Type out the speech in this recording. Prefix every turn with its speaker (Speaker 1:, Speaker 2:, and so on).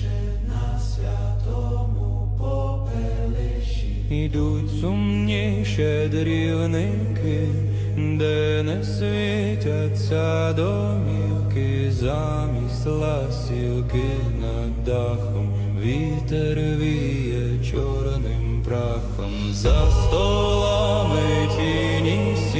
Speaker 1: тише на святому попелищі, Ідуть сумні щедрівники, де не світяться домівки, замість ласівки над дахом, вітер віє чорним прахом за столами тіні сі.